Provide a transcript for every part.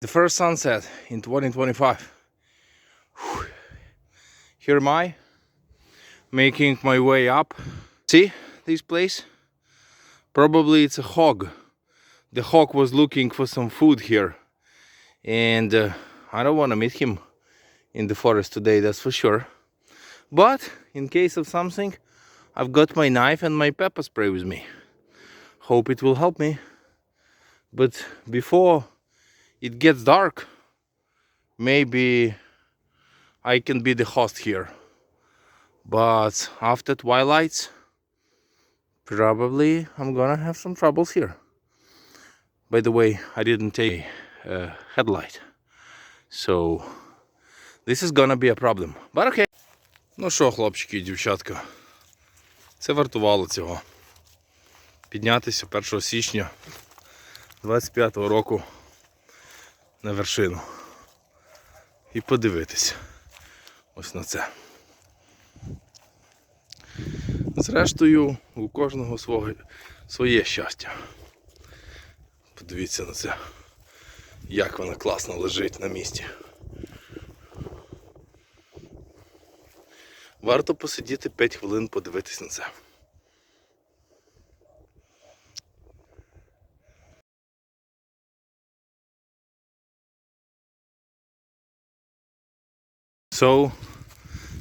The first sunset in 2025. Whew. Here am I, making my way up. See this place? Probably it's a hog. The hog was looking for some food here. And uh, I don't want to meet him in the forest today, that's for sure. But in case of something, I've got my knife and my pepper spray with me. Hope it will help me. But before it gets dark, maybe I can be the host here. But after twilight, probably I'm gonna have some troubles here. By the way, I didn't take a headlight. So this is gonna be a problem. But okay. Ну що, хлопчики і дівчатка, це вартувало цього. Піднятися 1 січня 25-го року на вершину. І подивитися ось на це. Зрештою, у кожного свого, своє щастя. Подивіться на це, як вона класно лежить на місці. Варто посидіти 5 хвилин, подивитись на це. So,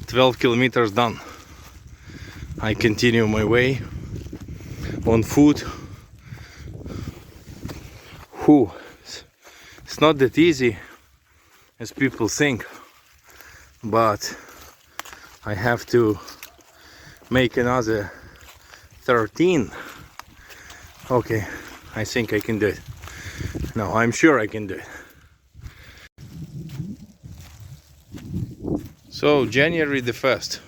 12 kilometers done. I continue my way on foot. Whew. It's not that easy as people think, but I have to make another 13. Okay, I think I can do it. No, I'm sure I can do it. So, January the 1st.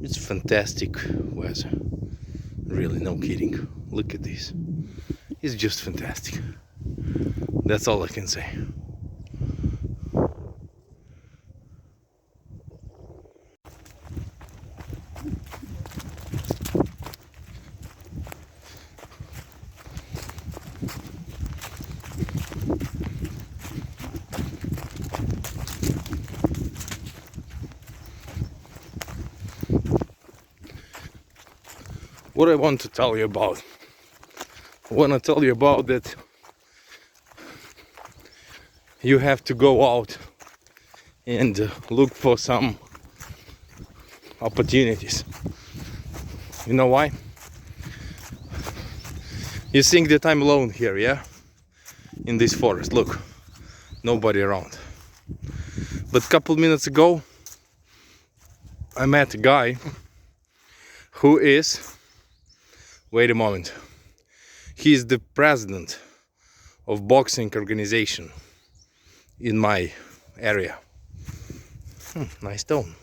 It's fantastic weather. Really, no kidding. Look at this. It's just fantastic. That's all I can say. What I want to tell you about. I want to tell you about that you have to go out and uh, look for some opportunities. You know why? You think that I'm alone here, yeah? In this forest. Look, nobody around. But a couple minutes ago, I met a guy who is wait a moment he is the president of boxing organization in my area. Hmm, nice tone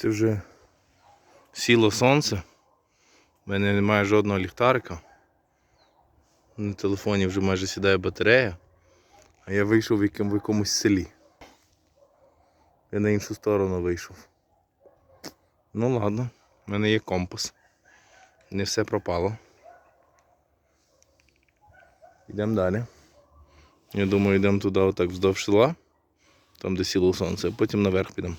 Це вже сіло сонце. У мене немає жодного ліхтарика. На телефоні вже майже сідає батарея. А я вийшов в, якому, в якомусь селі. Я на іншу сторону вийшов. Ну ладно, в мене є компас. Не все пропало. Йдемо далі. Я думаю, йдемо туди отак вздовж села, там де сіло сонце, а потім наверх підемо.